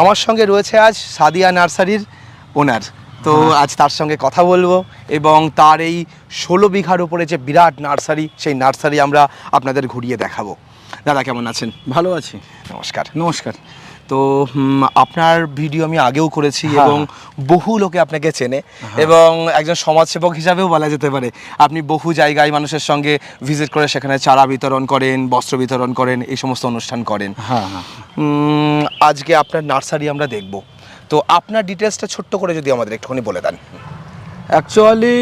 আমার সঙ্গে রয়েছে আজ সাদিয়া নার্সারির ওনার। তো আজ তার সঙ্গে কথা বলব এবং তার এই ষোলো বিঘার উপরে যে বিরাট নার্সারি সেই নার্সারি আমরা আপনাদের ঘুরিয়ে দেখাবো। দাদা কেমন আছেন? ভালো আছি। নমস্কার। নমস্কার। তো আপনার ভিডিও আমি আগেও করেছি হ্যাঁ। এবং বহু লোকে আপনাকে চেনে এবং একজন সমাজসেবক হিসাবেও বলা যেতে পারে। আপনি বহু জায়গায় মানুষের সঙ্গে ভিজিট করে সেখানে চারা বিতরণ করেন বস্ত্র বিতরণ করেন এই সমস্ত অনুষ্ঠান করেন। হ্যাঁ হ্যাঁ। আজকে আপনার নার্সারি আমরা দেখব। তো আপনার ডিটেলসটা ছোট্ট করে যদি আমাদের একটুখানি বলে দেন। অ্যাকচুয়ালি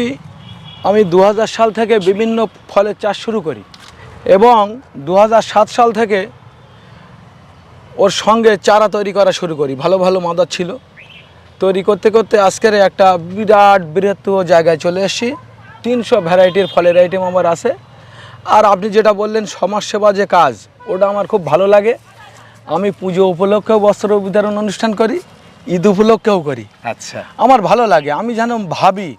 আমি দু হাজার সাল থেকে বিভিন্ন ফলের চাষ শুরু করি এবং দু হাজার সাত সাল থেকে ওর সঙ্গে চারা তৈরি করা শুরু করি। ভালো ভালো মাদার ছিল। তৈরি করতে করতে আজকের একটা বিরাট বৃহত্ত জায়গায় চলে এসেছি। তিনশো ভ্যারাইটির ফলের আইটেম আমার আছে। আর আপনি যেটা বললেন সমাজসেবা যে কাজ ওটা আমার খুব ভালো লাগে। আমি পুজো উপলক্ষেও বস্ত্র বিতরণ অনুষ্ঠান করি ঈদ উপলক্ষেও করি। আচ্ছা। আমার ভালো লাগে। আমি যেন ভাবি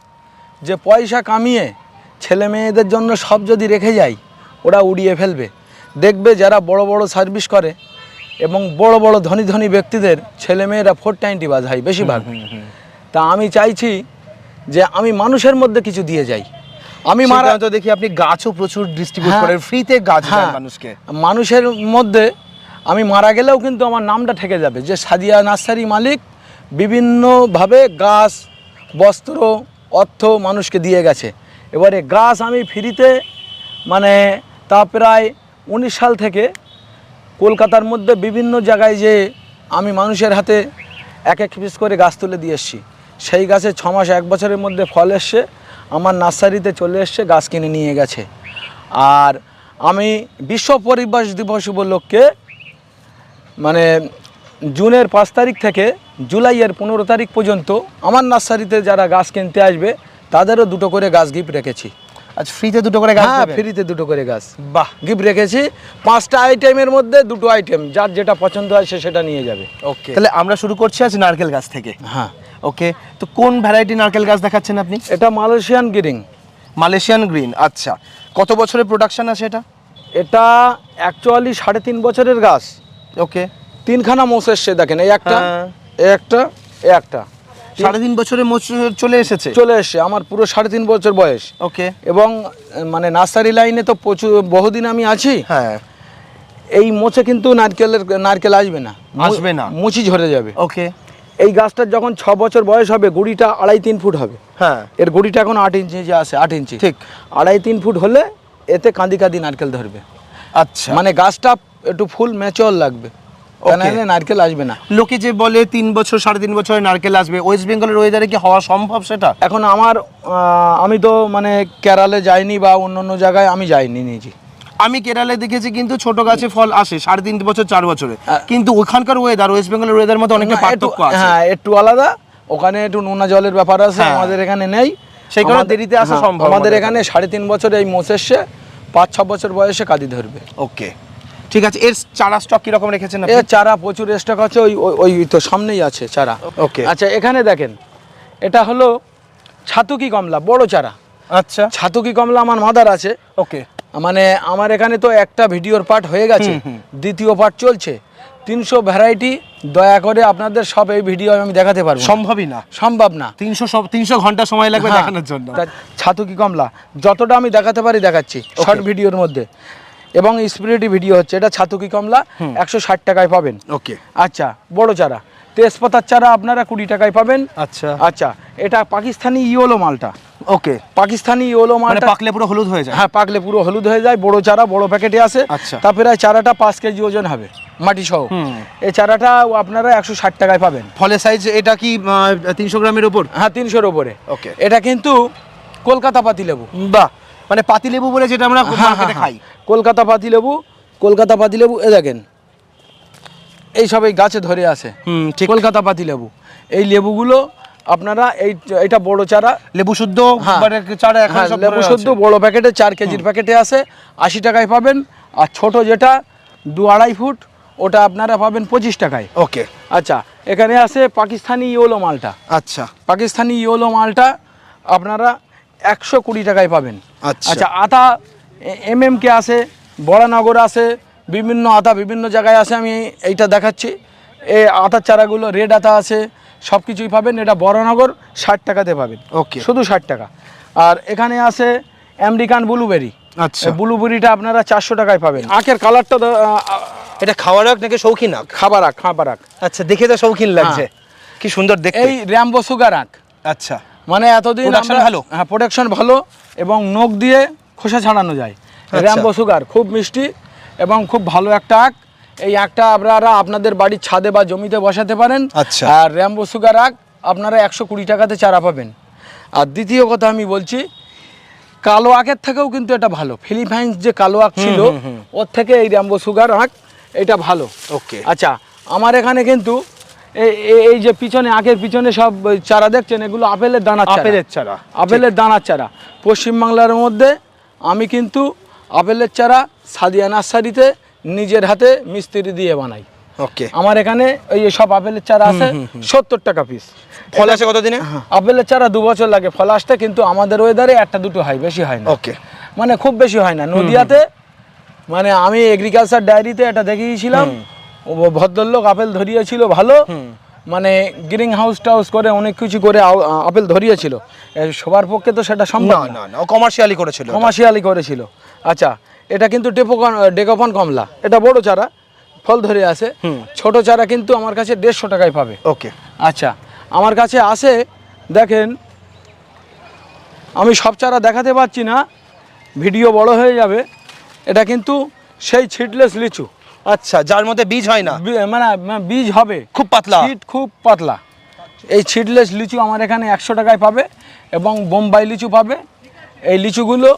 যে পয়সা কামিয়ে ছেলে মেয়েদের জন্য সব যদি রেখে যাই ওরা উড়িয়ে ফেলবে। দেখবে যারা বড় বড় সার্ভিস করে এবং বড় বড় ধনী ধনী ব্যক্তিদের ছেলে মেয়েরা ফোর টোয়েন্টি বাজ হয় বেশিরভাগ তা আমি চাইছি যে আমি মানুষের মধ্যে কিছু দিয়ে যাই। আমি মারা তো দেখি আপনি গাছও প্রচুর ডিস্ট্রিবিউট হ্যাঁ। করেন ফ্রিতে গাছ হ্যাঁ, মানুষকে। মানুষের মধ্যে আমি মারা গেলেও কিন্তু আমার নামটা ঠেকে যাবে যে সাদিয়া নার্সারি মালিক বিভিন্নভাবে গাছ বস্ত্র অর্থ মানুষকে দিয়ে গেছে। এবারে গাছ আমি ফ্রিতে মানে তা প্রায় উনিশ সাল থেকে কলকাতার মধ্যে বিভিন্ন জায়গায় যে আমি মানুষের হাতে এক এক পিস করে গাছ তুলে দিয়ে এসছি। সেই গাছে ছ মাস, এক বছরের মধ্যে ফল এসছে। আমার নার্সারিতে চলে এসছে, গাছ কিনে নিয়ে গেছে। আর আমি বিশ্ব পরিবেশ দিবস উপলক্ষে মানে জুনের পাঁচ তারিখ থেকে জুলাইয়ের পনেরো তারিখ পর্যন্ত আমার নার্সারিতে যারা গাছ কিনতে আসবে, তাদেরও দুটো করে গাছ গিফট রেখেছি। আজ ফ্রিতে দুটো করে গাছ হ্যাঁ ফ্রিতে দুটো করে গাছ। বাহ। গিফট রেখেছি। পাঁচটা আইটেমের মধ্যে দুটো আইটেম যার যেটা পছন্দ হয় সে সেটা নিয়ে যাবে। ওকে তাহলে আমরা শুরু করছি আজ নারকেল গাছ থেকে। হ্যাঁ। ওকে তো কোন ভ্যারাইটি নারকেল গাছ দেখাচ্ছেন আপনি? এটা মালয়েশিয়ান গ্রিন মালয়েশিয়ান গ্রিন আচ্ছা। কত বছরের প্রোডাকশন আছে এটা? এটা অ্যাকচুয়ালি সাড়ে তিন বছরের গাছ। ওকে তিনখানা মোষ এসছে দেখেন এই একটা হ্যাঁ। একটা একটা। সাড়ে তিন বছরের মোচ চলে এসেছে? চলে এসছে আমার পুরো সাড়ে তিন বছর বয়স। ওকে। এবং মানে নার্সারি লাইনে তো প্রচুর বহুদিন আমি আছি। হ্যাঁ। এই মোচে কিন্তু নারকেলের নারকেল আসবে না। আসবে না। মুচি ঝরে যাবে। ওকে। এই গাছটার যখন ছ বছর বয়স হবে গুড়িটা আড়াই তিন ফুট হবে। হ্যাঁ। এর গুড়িটা এখন আট ইঞ্চি যে আছে আট ইঞ্চি। ঠিক। আড়াই তিন ফুট হলে এতে কাঁদি কাঁদি নারকেল ধরবে। আচ্ছা। মানে গাছটা একটু ফুল ম্যাচিওর লাগবে। নারকেল আসবে না। লোকে যে বলে তিন বছর সাড়ে তিন বছরে নারকেল আসবে ওয়েস্ট বেঙ্গলের ওয়েদারে কি হওয়া সম্ভব সেটা? এখন আমার আমি তো মানে কেরালে যাইনি বা অন্য অন্য জায়গায় আমি যাইনি নিজে। আমি কেরালে দেখেছি কিন্তু ছোট গাছে ফল আসে সাড়ে তিন বছর চার বছরে। কিন্তু ওখানকার ওয়েদার ওয়েস্ট বেঙ্গলের ওয়েদার মধ্যে অনেকটা পার্থক্য আছে। হ্যাঁ একটু আলাদা ওখানে একটু নোনা জলের ব্যাপার আছে হ্যাঁ। আমাদের এখানে নেই। সেই কারণে দেরিতে আসা হ্যাঁ, সম্ভব আমাদের এখানে সাড়ে তিন বছরে এই এসছে পাঁচ ছ বছর বয়সে কাঁদি ধরবে। ওকে ঠিক আছে এর চারা স্টক কি রকম রেখেছেন এ আপনি চারা প্রচুর স্টক আছে ওই ওই- ওই তো সামনেই আছে চারা। ওকে আচ্ছা এখানে দেখেন এটা হলো ছাতুকি কমলা বড় চারা। আচ্ছা। ছাতুকি কমলা আমার মাদার আছে। ওকে মানে আমার এখানে তো একটা ভিডিওর পার্ট হয়ে গেছে দ্বিতীয় পার্ট চলছে। তিনশো ভ্যারাইটি দয়া করে আপনাদের সব এই ভিডিও আমি দেখাতে পারব। সম্ভবই না। সম্ভব না। তিনশো সব তিনশো ঘণ্টা সময় লাগবে হ্যাঁ, দেখানোর জন্য। ছাতুকি কমলা যতটা আমি দেখাতে পারি দেখাচ্ছি শর্ট ভিডিওর মধ্যে। এবং স্পিরিটি ভিডিও হচ্ছে এটা ছাতুকি কমলা একশো ষাট টাকায় পাবেন। ওকে। আচ্ছা বড় চারা। তেজপাতার চারা আপনারা কুড়ি টাকায় পাবেন। আচ্ছা। আচ্ছা এটা পাকিস্তানি ইয়োলো মালটা। ওকে। পাকিস্তানি ইয়োলো মানে মালটা পাকলে পুরো হলুদ হয়ে যায়। হ্যাঁ পাকলে পুরো হলুদ হয়ে যায় বড় চারা বড় প্যাকেটে আছে আচ্ছা। তা প্রায় চারাটা পাঁচ কেজি ওজন হবে মাটি সহ এই চারাটা আপনারা একশো ষাট টাকায় পাবেন। ফলের সাইজ এটা কি তিনশো গ্রামের উপর? হ্যাঁ তিনশোর ওপরে ওকে। এটা কিন্তু কলকাতা পাতি লেবু। বাহ। মানে পাতিলেবু বলে যেটা আমরা হ্যাঁ, মার্কেটে হ্যাঁ, খাই। কলকাতা পাতি লেবু কলকাতা পাতি লেবু এ দেখেন। এই সব এই গাছে ধরে আছে। হুম ঠিক। কলকাতা পাতি লেবু। এই লেবুগুলো আপনারা এই এটা বড় চারা। লেবু শুদ্ধ হ্যাঁ। চারা এখন হ্যাঁ, লেবু শুদ্ধ বড় প্যাকেটে চার কেজির প্যাকেটে আছে। আশি টাকায় পাবেন। আর ছোট যেটা দু আড়াই ফুট ওটা আপনারা পাবেন পঁচিশ টাকায়। ওকে। আচ্ছা এখানে আছে পাকিস্তানি ইয়োলো মালটা। আচ্ছা। পাকিস্তানি ইয়োলো মালটা আপনারা একশো কুড়ি টাকায় পাবেন। আচ্ছা। আচ্ছা আতা এম এম কে আছে বড়ানগর আছে বিভিন্ন আতা বিভিন্ন জায়গায় আছে আমি এইটা দেখাচ্ছি। এ আতার চারাগুলো রেড আতা আছে সব কিছুই পাবেন। এটা বড়নগর ষাট টাকাতে পাবেন। ওকে। শুধু ষাট টাকা। আর এখানে আছে আমেরিকান ব্লুবেরি। আচ্ছা। ব্লুবেরিটা আপনারা চারশো টাকায় পাবেন। আখের কালারটা এটা খাওয়ার আগ নাকি শৌখিন আগ? খাবার আখ খাবার আখ আচ্ছা দেখে তো শৌখিন লাগছে। কি সুন্দর দেখতে। এই র্যাম্বো সুগার আখ আচ্ছা। মানে এতদিন ভালো? হ্যাঁ প্রোডাকশন ভালো এবং নখ দিয়ে খোসা ছাড়ানো যায়। আচ্ছা। র্যাম্বো সুগার খুব মিষ্টি এবং খুব ভালো একটা আখ। এই আখটা আপনারা আপনাদের বাড়ির ছাদে বা জমিতে বসাতে পারেন। আচ্ছা। আর র্যাম্বো সুগার আখ আপনারা একশো কুড়ি টাকাতে চারা পাবেন। আর দ্বিতীয় কথা আমি বলছি কালো আখের থেকেও কিন্তু এটা ভালো। ফিলিপাইন্স যে কালো আখ ছিল ওর থেকে এই র্যাম্বো সুগার আখ এটা ভালো। ওকে আচ্ছা আমার এখানে কিন্তু এই- যে পিছনে আখের পিছনে সব চারা দেখছেন? এগুলো আপেলের দানা আপেলের চারা আপেলের দানার চারা। পশ্চিমবাংলার মধ্যে আমি কিন্তু আপেলের চারা সাদিয়া নার্সারিতে নিজের হাতে মিস্ত্রি দিয়ে বানাই। ওকে। আমার এখানে এই সব আপেলের চারা আছে সত্তর টাকা পিস ফল আছে কতদিনে? আপেলের চারা দু বছর লাগে ফল আসতে কিন্তু আমাদের ওয়েদারে একটা দুটো হয় বেশি হয় না। ওকে। মানে খুব বেশি হয় না। নদিয়াতে মানে আমি এগ্রিকালচার ডায়েরিতে এটা দেখিয়েছিলাম। ভদ্রলোক আপেল ধরিয়েছিল ভালো মানে গ্রিন হাউস টাউস করে অনেক কিছু করে আপেল ধরিয়েছিল। সবার পক্ষে তো সেটা সম্ভব না না। কমার্শিয়ালি করেছিল কমার্শিয়ালি করেছিল। আচ্ছা এটা কিন্তু টেপোকন ডেকোপন কমলা। এটা বড় চারা ফল ধরে আছে। ছোট চারা কিন্তু আমার কাছে দেড়শো টাকায় পাবে। ওকে। আচ্ছা আমার কাছে আসে দেখেন আমি সব চারা দেখাতে পারছি না ভিডিও বড় হয়ে যাবে। এটা কিন্তু সেই ছিটলেস লিচু। আচ্ছা যার মধ্যে বীজ হয় না? মানে মানে বীজ হবে। খুব পাতলা? ছিট খুব পাতলা। এই ছিটলেস লিচু আমার এখানে একশো টাকায় পাবে এবং বোম্বাই লিচু পাবে। এই লিচুগুলো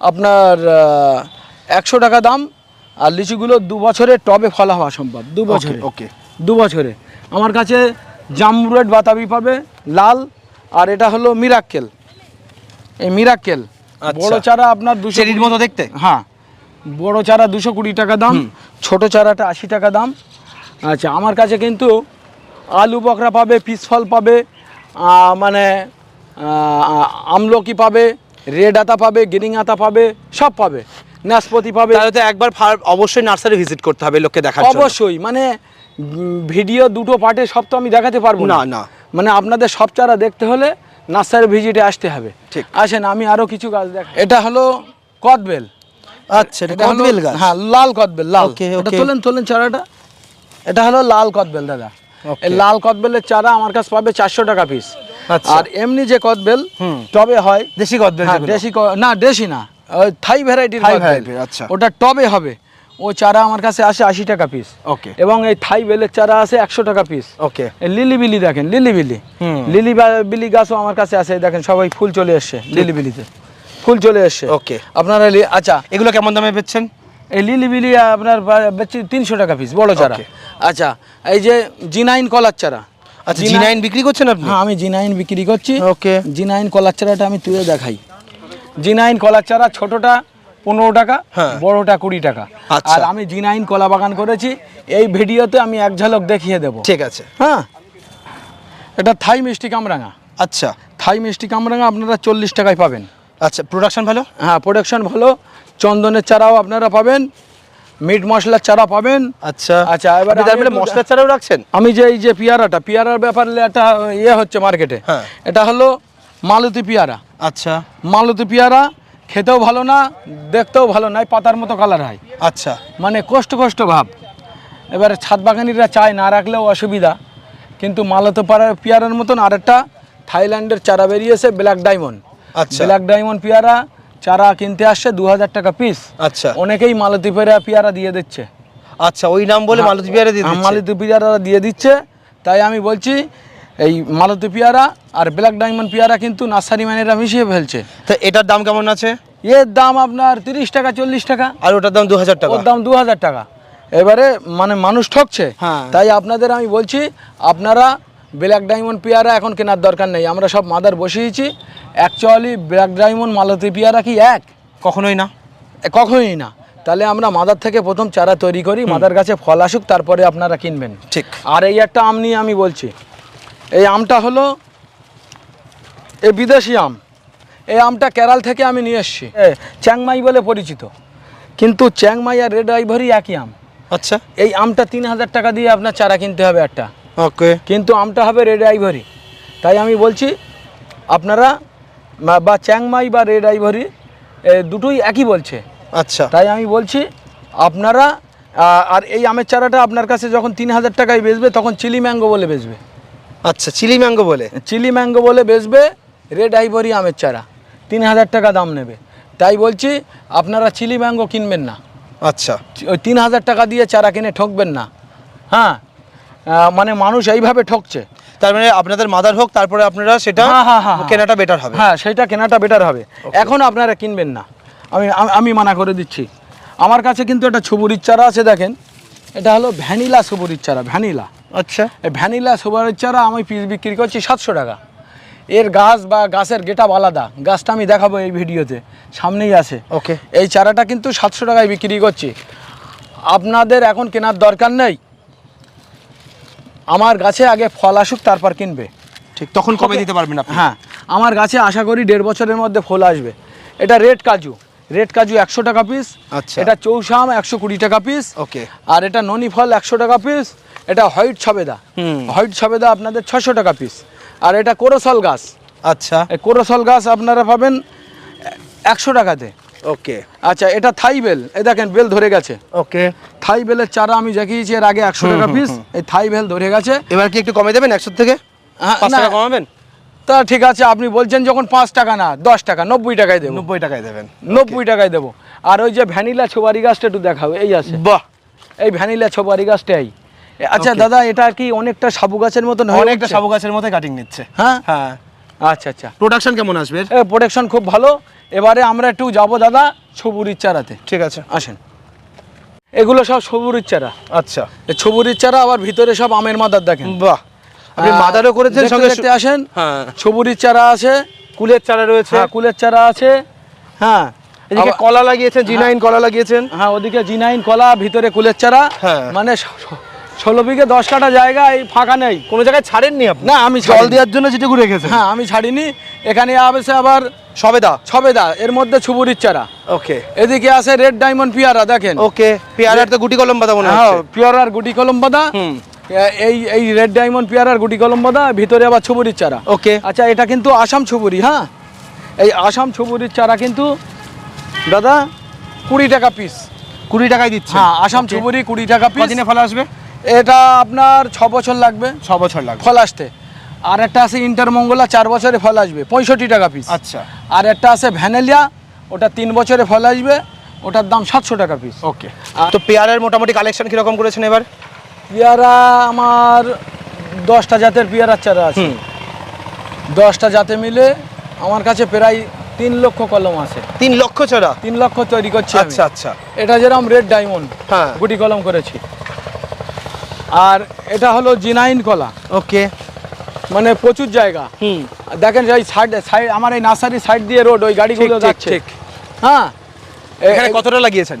আপনার একশো টাকা দাম আর লিচুগুলো দু বছরে টবে ফলা হওয়া সম্ভব। দু বছরে। ওকে। দু বছরে। আমার কাছে জামরুয়েট বাতাবি পাবে লাল আর এটা হলো মিরাক্কেল। এই মিরাক্কেল। আচ্ছা। বড় চারা আপনার দুশো মতো দেখতে? হ্যাঁ। বড় চারা দুশো কুড়ি টাকা দাম ছোট চারাটা আশি টাকা দাম। আচ্ছা আমার কাছে কিন্তু আলু বকরা পাবে পিস ফল পাবে মানে আমলকি পাবে রেড আতা পাবে গ্রিন আতা পাবে সব পাবে। নাশপাতি পাবে। তাহলে তো একবার ফার- অবশ্যই নার্সারি ভিজিট করতে হবে লোককে দেখার অবশ্যই মানে ভিডিও দুটো পার্টে সব তো আমি দেখাতে পারব না, না। মানে আপনাদের সব চারা দেখতে হলে নার্সারি ভিজিটে আসতে হবে। ঠিক। আসেন আমি আরও কিছু গাছ দেখ এটা হলো কদবেল। আচ্ছা এটা এটা কদবেল গাছ। হ্যাঁ লাল কদবেল লাল। Okay, এটা তোলেন তোলেন চারাটা। এটা হলো লাল কদবেল দাদা। এই লাল কদবেলের চারা আমার কাছে পাবে চারশো টাকা পিস আচ্ছা। আর এমনি যে কদবেল টবে হয় দেশি কদবেল দেশি না দেশি না। থাই ভ্যারাইটির আচ্ছা। ওটা টবে হবে। ও চারা আমার কাছে আসে আশি টাকা পিস ওকে। এবং এই থাই বেলের চারা আছে একশো টাকা পিস ওকে। লিলি বিলি দেখেন লিলি বিলি। লিলি বিলি গাছও আমার কাছে আছে দেখেন সবাই ফুল চলে এসছে লিলি বিলিতে। ফুল চলে এসছে ওকে আপনারা আচ্ছা এগুলো কেমন দামে বেচছেন? এই লিলি বিলি আপনার বেচছি তিনশো টাকা পিস বড় চারা। আচ্ছা এই যে জিনাইন কলার চারা। আচ্ছা জি জি নাইন- নাইন বিক্রি করছেন আপনি? হ্যাঁ আমি জি নাইন বিক্রি করছি। ওকে জি নাইন কলার চারাটা আমি তুলে দেখাই। জি নাইন কলার চারা ছোটটা পনেরো টাকা হ্যাঁ। বড়টা কুড়ি টাকা। আচ্ছা। আর আমি জি নাইন কলা বাগান করেছি এই ভিডিওতে আমি এক ঝলক দেখিয়ে দেবো। ঠিক আছে। হ্যাঁ এটা থাই মিষ্টি কামরাঙা। আচ্ছা। থাই মিষ্টি কামরাঙা আপনারা চল্লিশ টাকায় পাবেন। আচ্ছা প্রোডাকশন ভালো? হ্যাঁ প্রোডাকশন ভালো। চন্দনের চারাও আপনারা পাবেন। মিট মশলার চারা পাবেন। আচ্ছা। আচ্ছা, এবার আমি মানে মশলার চারাও রাখছেন? আমি যে এই যে পেয়ারাটা পেয়ারার ব্যাপারে একটা ইয়ে হচ্ছে মার্কেটে হ্যাঁ। এটা হলো মালতী পেয়ারা। আচ্ছা। মালতী পেয়ারা খেতেও ভালো না দেখতেও ভালো না পাতার মতো কালার হয়। আচ্ছা। মানে কষ্ট কষ্ট ভাব। এবারে ছাদ বাগানিরা চায় না রাখলেও অসুবিধা। কিন্তু মালতী পাড়া- পেয়ারার মতন আরেকটা থাইল্যান্ডের চারা বেরিয়েছে ব্ল্যাক ডায়মন্ড। ব্ল্যাক ডায়মন্ড পেয়ারা চারা কিনতে আসছে দু হাজার টাকা পিস আচ্ছা। অনেকেই মালতী পেয়ারা পেয়ারা দিয়ে দিচ্ছে। আচ্ছা ওই নাম বলে মালতী বিহারে দিয়ে হ্যাঁ, দিচ্ছে। মালতী পেয়ারা দিয়ে দিচ্ছে। তাই আমি বলছি এই মালতী পেয়ারা আর ব্ল্যাক ডায়মন্ড পেয়ারা কিন্তু নার্সারি ম্যানেরা মিশিয়ে ফেলছে। তো এটার দাম কেমন আছে? এর দাম আপনার তিরিশ টাকা চল্লিশ টাকা। আর ওটার দাম দু হাজার টাকা। ওর দাম দু হাজার টাকা। এবারে মানে মানুষ ঠকছে। হ্যাঁ। তাই আপনাদের আমি বলছি আপনারা ব্ল্যাক ডায়মন্ড পেয়ারা এখন কেনার দরকার নেই। আমরা সব মাদার বসিয়েছি। অ্যাকচুয়ালি ব্ল্যাক ডায়মন্ড মালতী পেয়ারা কি এক? কখনোই না। কখনোই না। তাহলে আমরা মাদার থেকে প্রথম চারা তৈরি করি মাদার গাছে ফল আসুক তারপরে আপনারা কিনবেন। ঠিক। আর এই একটা আম নিয়ে আমি বলছি। এই আমটা হলো এই বিদেশি আম। এই আমটা কেরাল থেকে আমি নিয়ে এসেছি। চ্যাংমাই বলে পরিচিত। কিন্তু চ্যাংমাই আর রেড আইভরি একই আম। আচ্ছা। এই আমটা তিন হাজার টাকা দিয়ে আপনার চারা কিনতে হবে একটা। ওকে। কিন্তু আমটা হবে রেড আইভরি তাই আমি বলছি আপনারা বা চ্যাংমাই বা রেড আইভরি দুটোই একই বলছে। আচ্ছা। তাই আমি বলছি আপনারা আর এই আমের চারাটা আপনার কাছে যখন তিন হাজার টাকায় বেচবে তখন চিলি ম্যাঙ্গো বলে বেচবে। আচ্ছা চিলি ম্যাঙ্গো বলে? চিলি ম্যাঙ্গো বলে বেচবে রেড আইভরি আমের চারা। তিন হাজার টাকা দাম নেবে। তাই বলছি আপনারা চিলি ম্যাঙ্গো কিনবেন না। আচ্ছা। ওই তিন হাজার টাকা দিয়ে চারা কিনে ঠকবেন না। হ্যাঁ মানে মানুষ এইভাবে ঠকছে। তার মানে আপনাদের মাদার হোক তারপরে আপনারা সেটা হ্যাঁ, হ্যাঁ, হ্যাঁ, কেনাটা বেটার হবে। হ্যাঁ সেটা কেনাটা বেটার হবে। এখন আপনারা কিনবেন না। আমি আমি- মানা করে দিচ্ছি। আমার কাছে কিন্তু একটা ছবুরির চারা আছে দেখেন। এটা হলো ভ্যানিলা সুবুরির চারা ভ্যানিলা। আচ্ছা। এই ভ্যানিলা সুবুরির চারা আমি পিস বিক্রি করছি সাতশো টাকা। এর গাছ বা গাছের গেটাপ আলাদা। গাছটা আমি দেখাবো এই ভিডিওতে। সামনেই আছে। ওকে এই চারাটা কিন্তু সাতশো টাকায় বিক্রি করছি। আপনাদের এখন কেনার দরকার নেই। আমার গাছে আগে ফল আসুক তারপর কিনবে। ঠিক তখন কবে দিতে পারবেন আপনি? হ্যাঁ আমার গাছে আশা করি দেড় বছরের মধ্যে ফল আসবে। এটা রেড কাজু। রেড কাজু একশো টাকা পিস আচ্ছা। এটা চৌসাম একশো কুড়ি টাকা পিস ওকে। আর এটা ননি ফল একশো টাকা পিস এটা হোয়াইট ছবেদা হুম। হোয়াইট ছবেদা আপনাদের ছশো টাকা পিস আর এটা কোরোসল গাছ। আচ্ছা। এই কোরোসল গাছ আপনারা পাবেন একশো টাকাতে। ওকে। আচ্ছা এটা থাই বেল। এই দেখেন বেল ধরে গেছে। ওকে। থাই বেলের চারা আমি দেখিয়েছি এর আগে একশো টাকা পিস এই থাই বেল ধরে গেছে। এবার কি একটু কমে দেবেন একশো থেকে? হ্যাঁ, টাকা কমাবেন? তা ঠিক আছে আপনি বলছেন যখন পাঁচ টাকা না দশ টাকা নব্বই টাকায় দেবো। নব্বই টাকায় দেবেন। নব্বই টাকায় দেবো। আর ওই যে ভ্যানিলা ছোবারি গাছটা একটু দেখাবে এই আছে। বাহ। এই ভ্যানিলা ছোবারি গাছটাই এ, আচ্ছা দাদা এটা কি অনেকটা সাবু গাছের মতন অনেকটা? সাবু গাছের মতো কাটিং নিচ্ছে। হ্যাঁ? হ্যাঁ। আচ্ছা আচ্ছা। প্রোডাকশন কেমন আসবে? প্রোডাকশন খুব ভালো। এবারে আমরা একটু যাব দাদা সবুরির চারাতে। ঠিক আছে। আসেন। এগুলো সব সবুরির চারা। আচ্ছা। সবুরির চারা আবার ভিতরে সব আমের মাদার দেখেন। বাহ। আপনি মাদারও করেছেন সঙ্গে দেখতে আসেন। হ্যাঁ। সবুরির চারা আছে। কুলের চারা রয়েছে। হ্যাঁ কুলের চারা আছে। হ্যাঁ। এদিকে কলা লাগিয়েছেন জি নাইন কলা লাগিয়েছেন। হ্যাঁ ওদিকে জি নাইন কলা ভিতরে কুলের চারা। হ্যাঁ। মানে ষোলো বিঘে দশ কাটা জায়গা এই ফাঁকা নেই। কোনো জায়গায় ছাড়েননি আপনি? না আমি জল দেওয়ার জন্য যেটুকু রেখেছেন হ্যাঁ আমি ছাড়িনি। এখানে আসে আবার সবেদা? ছবেদা এর মধ্যে ছুবুরির চারা। ওকে। এদিকে আছে রেড ডায়মন্ড পিয়ারা দেখেন। ওকে পেয়ারার তো গুটি কলম পাতা মনে হ্যাঁ পিয়ারার গুটি কলম বাদা হুম। এই এই রেড ডায়মন্ড পিয়ারার গুটি কলম বাদা ভিতরে আবার ছুবুরির চারা। ওকে। আচ্ছা এটা কিন্তু আসাম ছুবুরি হ্যাঁ? এই আসাম ছুবুরির চারা কিন্তু দাদা কুড়ি টাকা পিস কুড়ি টাকায় দিচ্ছে। হ্যাঁ আসাম ছুবুরি কুড়ি টাকা পিস কদিনে ফল আসবে? এটা আপনার ছ বছর লাগবে। ছ বছর লাগবে। ফল আসতে। আর একটা আছে ইন্টারমঙ্গলা চার বছরে ফল আসবে। পঁয়ষট্টি টাকা পিস আচ্ছা। আর একটা আছে ভ্যানেলিয়া ওটা তিন বছরে ফল আসবে। ওটার দাম সাতশো টাকা পিস ওকে। তো পেয়ারার মোটামুটি কালেকশন কীরকম করেছেন এবার? পেয়ারা আমার দশটা জাতের পেয়ারার চারা আছে। দশটা জাতে মিলে আমার কাছে প্রায় তিন লক্ষ কলম আছে। তিন লক্ষ ছড়া তিন লক্ষ তৈরি করছি। আচ্ছা আচ্ছা। এটা যেরকম রেড ডায়মন্ড হ্যাঁ। গুটি কলম করেছি। আর এটা হলো জিনাইন কলা। ওকে। মানে প্রচুর জায়গা। হুম। দেখেন এই সাইড সাইড আমার এই নার্সারি সাইড দিয়ে রোড ওই গাড়িগুলো যাচ্ছে। হ্যাঁ? এখানে কতটা লাগিয়েছেন?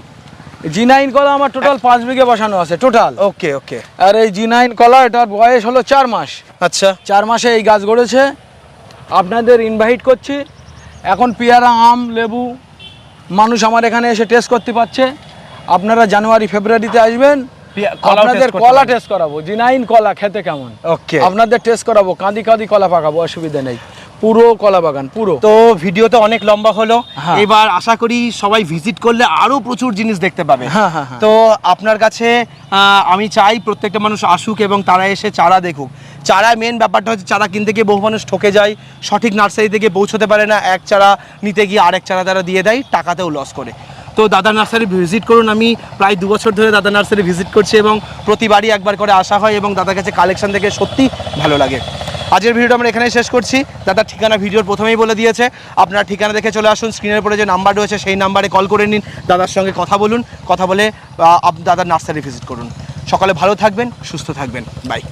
জি নাইন কলা আমার টোটাল পাঁচ বিঘে বসানো আছে টোটাল ওকে ওকে। আর এই জি নাইন কলা এটার বয়স হলো চার মাস। আচ্ছা। চার মাসে এই গাছ গড়েছে। আপনাদের ইনভাইট করছি। এখন পেয়ারা আম লেবু মানুষ আমার এখানে এসে টেস্ট করতে পারছে। আপনারা জানুয়ারি ফেব্রুয়ারিতে আসবেন। আপনাদের কলা টেস্ট করাবো জিনাইন কলা খেতে কেমন? ওকে। আপনাদের টেস্ট করাবো কাঁদি কাঁদি কলা পাকাবো অসুবিধা নেই। পুরো কলা বাগান পুরো। তো ভিডিওতে অনেক লম্বা হলো। হ্যাঁ। এবার আশা করি সবাই ভিজিট করলে আরও প্রচুর জিনিস দেখতে পাবে। হ্যাঁ, হ্যাঁ। তো আপনার কাছে আমি চাই প্রত্যেকটা মানুষ আসুক এবং তারা এসে চারা দেখুক। চারা মেন ব্যাপারটা হচ্ছে চারা কিনতে গিয়ে বহু মানুষ ঠকে যায় সঠিক নার্সারি থেকে পৌঁছতে পারে না। এক চারা নিতে গিয়ে আরেক চারা তারা দিয়ে দেয় টাকাতেও লস করে। তো দাদা নার্সারি ভিজিট করুন। আমি প্রায় দু বছর ধরে দাদা নার্সারি ভিজিট করছি এবং প্রতিবারই একবার করে আসা হয় এবং দাদার কাছে কালেকশন দেখে সত্যি ভালো লাগে। আজকের ভিডিওটা আমরা এখানেই শেষ করছি। দাদার ঠিকানা ভিডিওর প্রথমেই বলে দিয়েছে। আপনার ঠিকানা দেখে চলে আসুন। স্ক্রিনের উপরে যে নাম্বার রয়েছে, সেই নাম্বারে কল করে নিন। দাদার সঙ্গে কথা বলুন। কথা বলে দাদার নার্সারি ভিজিট করুন। সকালে ভালো থাকবেন, সুস্থ থাকবেন। বাই